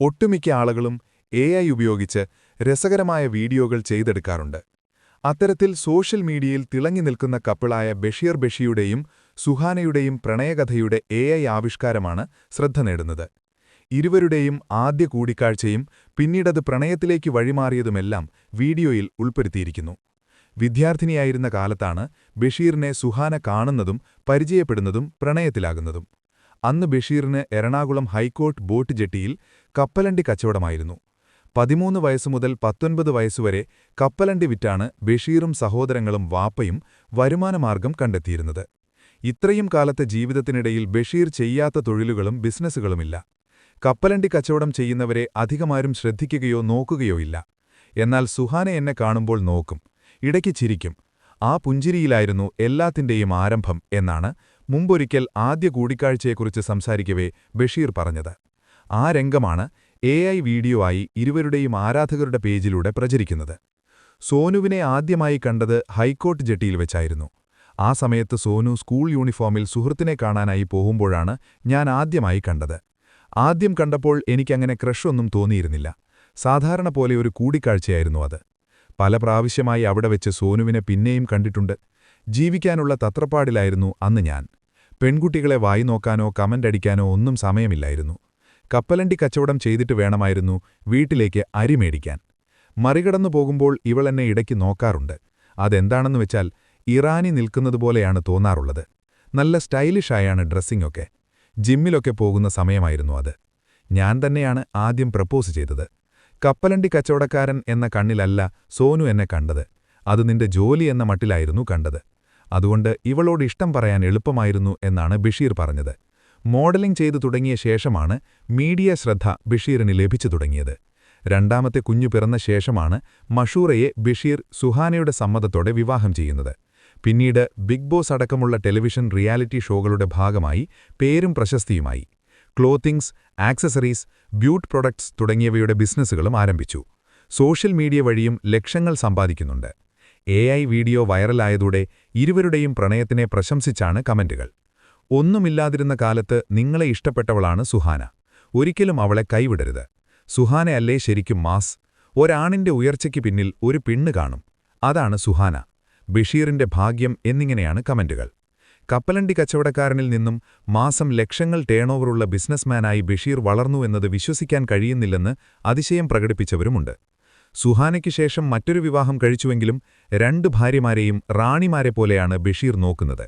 ഒട്ടുമിക്ക ആളുകളും എ ഉപയോഗിച്ച് രസകരമായ വീഡിയോകൾ ചെയ്തെടുക്കാറുണ്ട്. അത്തരത്തിൽ സോഷ്യൽ മീഡിയയിൽ തിളങ്ങി നിൽക്കുന്ന കപ്പിളായ ബഷീർ ബഷിയുടെയും സുഹാനയുടെയും പ്രണയകഥയുടെ എ ആവിഷ്കാരമാണ് ശ്രദ്ധ നേടുന്നത്. ഇരുവരുടെയും ആദ്യ കൂടിക്കാഴ്ചയും പിന്നീടത് പ്രണയത്തിലേക്ക് വഴിമാറിയതുമെല്ലാം വീഡിയോയിൽ ഉൾപ്പെടുത്തിയിരിക്കുന്നു. വിദ്യാർത്ഥിനിയായിരുന്ന കാലത്താണ് ബഷീറിനെ സുഹാന കാണുന്നതും പരിചയപ്പെടുന്നതും പ്രണയത്തിലാകുന്നതും. അന്ന് ബഷീറിന് എറണാകുളം ഹൈക്കോർട്ട് ബോട്ട് ജെട്ടിയിൽ കപ്പലണ്ടി കച്ചവടമായിരുന്നു. പതിമൂന്ന് വയസ്സുമുതൽ പത്തൊൻപത് വയസ്സുവരെ കപ്പലണ്ടി വിറ്റാണ് ബഷീറും സഹോദരങ്ങളും വാപ്പയും വരുമാനമാർഗം കണ്ടെത്തിയിരുന്നത്. ഇത്രയും കാലത്തെ ജീവിതത്തിനിടയിൽ ബഷീർ ചെയ്യാത്ത തൊഴിലുകളും ബിസിനസ്സുകളുമില്ല. കപ്പലണ്ടി കച്ചവടം ചെയ്യുന്നവരെ അധികമാരും ശ്രദ്ധിക്കുകയോ നോക്കുകയോ ഇല്ല. എന്നാൽ സുഹാന എന്നെ കാണുമ്പോൾ നോക്കും. ഇടയ്ക്ക് ചിരിക്കും. ആ പുഞ്ചിരിയിലായിരുന്നു എല്ലാത്തിൻറെയും ആരംഭം എന്നാണ് മുമ്പൊരിക്കൽ ആദ്യ കൂടിക്കാഴ്ചയെക്കുറിച്ച് സംസാരിക്കവേ ബഷീർ പറഞ്ഞത്. ആ രംഗമാണ് എ ഐ വീഡിയോ ആയി ഇരുവരുടെയും ആരാധകരുടെ പേജിലൂടെ പ്രചരിക്കുന്നത്. സോനുവിനെ ആദ്യമായി കണ്ടത് ഹൈക്കോർട്ട് ജെട്ടിയിൽ വെച്ചായിരുന്നു. ആ സമയത്ത് സോനു സ്കൂൾ യൂണിഫോമിൽ സുഹൃത്തിനെ കാണാനായി പോകുമ്പോഴാണ് ഞാൻ ആദ്യമായി കണ്ടത്. ആദ്യം കണ്ടപ്പോൾ എനിക്കങ്ങനെ ക്രഷൊന്നും തോന്നിയിരുന്നില്ല. സാധാരണ പോലെ ഒരു കൂടിക്കാഴ്ചയായിരുന്നു അത്. പല പ്രാവശ്യമായി അവിടെ വെച്ച് സോനുവിനെ പിന്നെയും കണ്ടിട്ടുണ്ട്. ജീവിക്കാനുള്ള തത്രപ്പാടിലായിരുന്നു അന്ന് ഞാൻ. പെൺകുട്ടികളെ വായി നോക്കാനോ കമന്റ് അടിക്കാനോ ഒന്നും സമയമില്ലായിരുന്നു. കപ്പലണ്ടി കച്ചവടം ചെയ്തിട്ട് വേണമായിരുന്നു വീട്ടിലേക്ക് അരി മേടിക്കാൻ. മറികടന്നു പോകുമ്പോൾ ഇവൾ എന്നെ ഇടയ്ക്ക് നോക്കാറുണ്ട്. അതെന്താണെന്ന് വെച്ചാൽ ഇറാനി നിൽക്കുന്നതുപോലെയാണ് തോന്നാറുള്ളത്. നല്ല സ്റ്റൈലിഷായാണ് ഡ്രസ്സിങ്ങൊക്കെ. ജിമ്മിലൊക്കെ പോകുന്ന സമയമായിരുന്നു അത്. ഞാൻ തന്നെയാണ് ആദ്യം പ്രപ്പോസ് ചെയ്തത്. കപ്പലണ്ടി കച്ചവടക്കാരൻ എന്ന കണ്ണിലല്ല സോനു എന്നെ കണ്ടത്. അത് നിന്റെ ജോലി എന്ന മട്ടിലായിരുന്നു കണ്ടത്. അതുകൊണ്ട് ഇവളോട് ഇഷ്ടം പറയാൻ എളുപ്പമായിരുന്നു എന്നാണ് ബഷീർ പറഞ്ഞത്. മോഡലിംഗ് ചെയ്തു തുടങ്ങിയ ശേഷമാണ് മീഡിയ ശ്രദ്ധ ബഷീറിന് ലഭിച്ചു തുടങ്ങിയത്. രണ്ടാമത്തെ കുഞ്ഞു പിറന്ന ശേഷമാണ് മഷൂറയെ ബഷീർ സുഹാനയുടെ സമ്മതത്തോടെ വിവാഹം ചെയ്യുന്നത്. പിന്നീട് ബിഗ് ബോസ് അടക്കമുള്ള ടെലിവിഷൻ റിയാലിറ്റി ഷോകളുടെ ഭാഗമായി പേരും പ്രശസ്തിയുമായി. ക്ലോത്തിങ്സ് ആക്സസറീസ് ബ്യൂട്ട് പ്രൊഡക്ട്സ് തുടങ്ങിയവയുടെ ബിസിനസ്സുകളും ആരംഭിച്ചു. സോഷ്യൽ മീഡിയ വഴിയും ലക്ഷങ്ങൾ സമ്പാദിക്കുന്നുണ്ട്. എ വീഡിയോ വൈറലായതോടെ ഇരുവരുടെയും പ്രണയത്തിനെ പ്രശംസിച്ചാണ് കമന്റുകൾ. ഒന്നുമില്ലാതിരുന്ന കാലത്ത് നിങ്ങളെ ഇഷ്ടപ്പെട്ടവളാണ് സുഹാന. ഒരിക്കലും അവളെ കൈവിടരുത്. സുഹാനയല്ലേ ശരിക്കും മാസ്? ഒരാണിന്റെ ഉയർച്ചയ്ക്ക് പിന്നിൽ ഒരു പെണ്ണ് കാണും. അതാണ് സുഹാന. ബഷീറിന്റെ ഭാഗ്യം എന്നിങ്ങനെയാണ് കമന്റുകൾ. കപ്പലണ്ടി കച്ചവടക്കാരനിൽ നിന്നും മാസം ലക്ഷങ്ങൾ ടേണോവറുള്ള ബിസിനസ്മാനായി ബഷീർ വളർന്നുവെന്നത് വിശ്വസിക്കാൻ കഴിയുന്നില്ലെന്ന് അതിശയം പ്രകടിപ്പിച്ചവരുമുണ്ട്. സുഹാനയ്ക്ക് ശേഷം മറ്റൊരു വിവാഹം കഴിച്ചുവെങ്കിലും രണ്ട് ഭാര്യമാരെയും റാണിമാരെ പോലെയാണ് ബഷീർ നോക്കുന്നത്.